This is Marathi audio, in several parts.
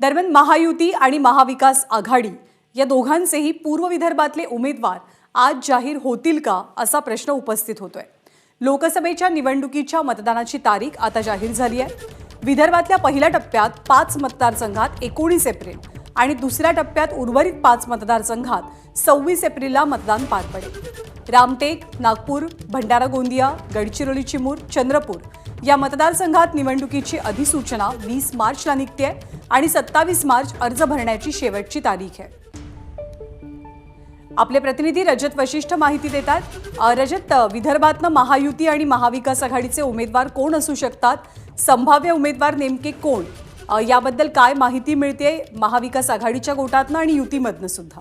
दरम्यान महायुती आणि महाविकास आघाडी या दोघांचेही पूर्व विदर्भातले उमेदवार आज जाहीर होतील का असा प्रश्न उपस्थित होतोय. लोकसभेच्या निवडणुकीच्या मतदानाची तारीख आता जाहीर झाली आहे. विदर्भातल्या पहिल्या टप्प्यात पाच मतदारसंघात एकोणीस एप्रिल आणि दुसऱ्या टप्प्यात उर्वरित पाच मतदारसंघात सव्वीस एप्रिलला मतदान पार पडेल. रामटेक नागपूर भंडारा गोंदिया गडचिरोली चिमूर चंद्रपूर या मतदारसंघात निवडणुकीची अधिसूचना वीस मार्चला निघते आणि सत्तावीस मार्च अर्ज भरण्याची शेवटची तारीख आहे. आपले प्रतिनिधी रजत वशिष्ठ माहिती देतात रजत विदर्भातनं महायुती आणि महाविकास आघाडीचे उमेदवार कोण असू शकतात? संभाव्य उमेदवार नेमके कोण? याबद्दल काय माहिती मिळते महाविकास आघाडीच्या गोटातनं आणि युतीमधनं सुद्धा?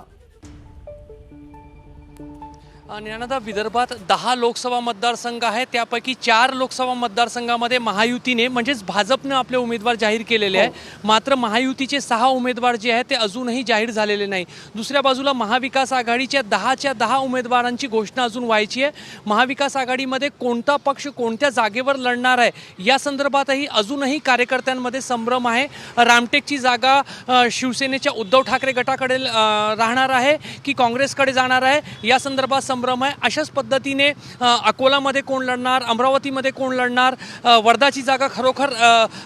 ज्ञानदा विदर्भात दहा लोकसभा मतदारसंघ आहेत. त्यापैकी चार लोकसभा मतदारसंघामध्ये महायुतीने म्हणजेच भाजपनं आपले उमेदवार जाहीर केलेले आहे मात्र महायुतीचे सहा उमेदवार जे आहेत ते अजूनही जाहीर झालेले नाही. दुसऱ्या बाजूला महाविकास आघाडीच्या दहाच्या दहा उमेदवारांची घोषणा अजून व्हायची आहे. महाविकास आघाडीमध्ये कोणता पक्ष कोणत्या जागेवर लढणार आहे या संदर्भातही अजूनही कार्यकर्त्यांमध्ये संभ्रम आहे. रामटेकची जागा शिवसेनेच्या उद्धव ठाकरे गटाकडे राहणार आहे की काँग्रेसकडे जाणार आहे या संदर्भात संभ्रम आहे. अशाच पद्धतीने अकोलामध्ये कोण लढणार अमरावतीमध्ये कोण लढणार वर्धाची जागा खरोखर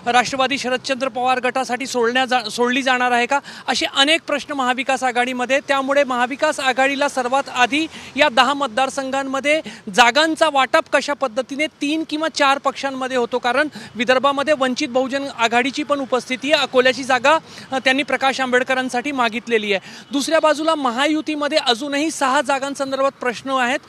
राष्ट्रवादी शरदचंद्र पवार गटासाठी सोडण्या जा सोडली जाणार आहे का? असे अनेक प्रश्न महाविकास आघाडीमध्ये. त्यामुळे महाविकास आघाडीला सर्वात आधी या दहा मतदारसंघांमध्ये जागांचा वाटप कशा पद्धतीने तीन किंवा चार पक्षांमध्ये होतो? कारण विदर्भामध्ये वंचित बहुजन आघाडीची पण उपस्थिती आहे. अकोल्याची जागा त्यांनी प्रकाश आंबेडकरांसाठी मागितलेली आहे. दुसऱ्या बाजूला महायुतीमध्ये अजूनही सहा जागांसंदर्भात प्रश्न आहेत.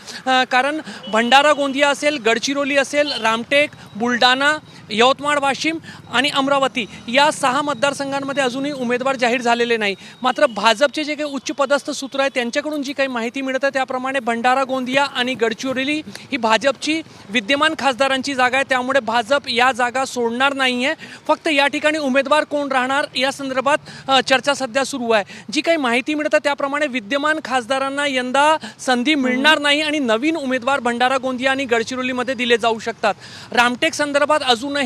कारण भंडारा गोंदिया असेल गडचिरोली असेल रामटेक बुलढाणा यवतमाळ वाशिम आणि अमरावती या सहा मतदारसंघांमध्ये अजूनही उमेदवार जाहीर झालेले नाही. मात्र भाजपचे जे काही उच्चपदस्थ सूत्र आहेत त्यांच्याकडून जी काही माहिती मिळत आहे त्याप्रमाणे भंडारा गोंदिया आणि गडचिरोली ही भाजपची विद्यमान खासदारांची जागा आहे. त्यामुळे भाजप या जागा सोडणार नाही आहे फक्त या ठिकाणी उमेदवार कोण राहणार या संदर्भात चर्चा सध्या सुरू आहे. जी काही माहिती मिळत आहे त्याप्रमाणे विद्यमान खासदारांना यंदा संधी मिळणार नाही आणि नवीन उमेदवार भंडारा गोंदिया आणि गडचिरोलीमध्ये दिले जाऊ शकतात. रामटेक संदर्भात अजूनही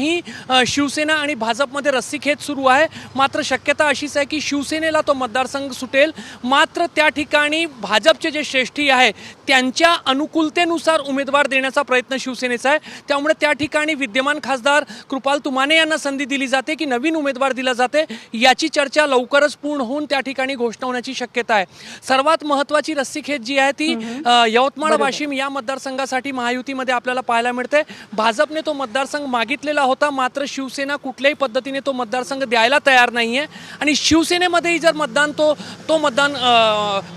अ, शिवसेना आणि भाजपमध्ये रस्सीखेच सुरू आहे. मात्र शक्यता अशीच आहे की शिवसेनेला तो मतदारसंघ सुटेल. मात्र त्या ठिकाणी भाजपचे जे श्रेष्ठी आहे त्यांच्या अनुकूलतेनुसार उमेदवार देण्याचा प्रयत्न शिवसेनेचा आहे. त्यामुळे त्या ठिकाणी विद्यमान खासदार कृपाल तुमाने यांना संधी दिली जाते की नवीन उमेदवार दिला जाते याची चर्चा लवकरच पूर्ण होऊन त्या ठिकाणी घोषणा होण्याची शक्यता आहे. सर्वात महत्त्वाची रस्सीखेच जी आहे ती यवतमाळ वाशिम या मतदारसंघासाठी महायुतीमध्ये आपल्याला पाहायला मिळते. भाजपने तो मतदारसंघ मागितलेला होता मात्र शिवसेना कुठल्याही पद्धतीने तो मतदारसंघ द्यायला तयार नाही आहे आणि शिवसेनेमध्येही जर मतदान तो तो मतदान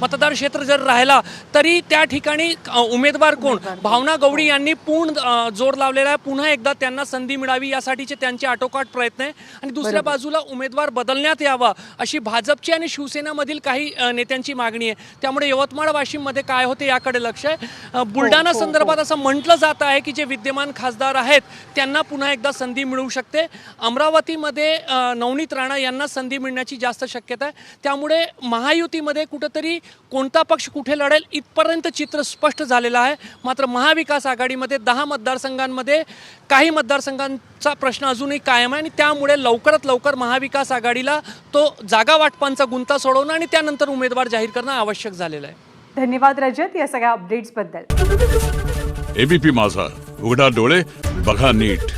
मतदार क्षेत्र जर राहिला तरी त्या ठिकाणी उमेदवार कोण? भावना गवडी यांनी पूर्ण जोर लावलेला आहे. पुन्हा एकदा त्यांना संधी मिळावी यासाठीचे त्यांचे आटोकाट प्रयत्न आहे. आणि दुसऱ्या बाजूला उमेदवार बदलण्यात यावा अशी भाजपची आणि शिवसेनामधील काही नेत्यांची मागणी आहे. त्यामुळे यवतमाळ वाशिममध्ये काय होते याकडे लक्ष आहे. बुलढाणा संदर्भात असं म्हटलं जात आहे की जे विद्यमान खासदार आहेत त्यांना पुन्हा एकदा संधी मिळू शकते. अमरावतीमध्ये नवनीत राणा यांना संधी मिळण्याची जास्त शक्यता आहे. त्यामुळे महायुतीमध्ये कुठंतरी कोणता पक्ष कुठे लढेल इथपर्यंत चित्र स्पष्ट झालेलं आहे. मात्र महाविकास आघाडीमध्ये दहा मतदारसंघांमध्ये काही मतदारसंघांचा प्रश्न अजूनही कायम आहे आणि त्यामुळे लवकरात लवकर महाविकास आघाडीला तो जागा वाटपांचा गुंता सोडवणं आणि त्यानंतर उमेदवार जाहीर करणं आवश्यक झालेलं आहे. धन्यवाद रजत या सगळ्या अपडेट्सबद्दल एबीपी माझा. उघडा डोळे बघा नीट.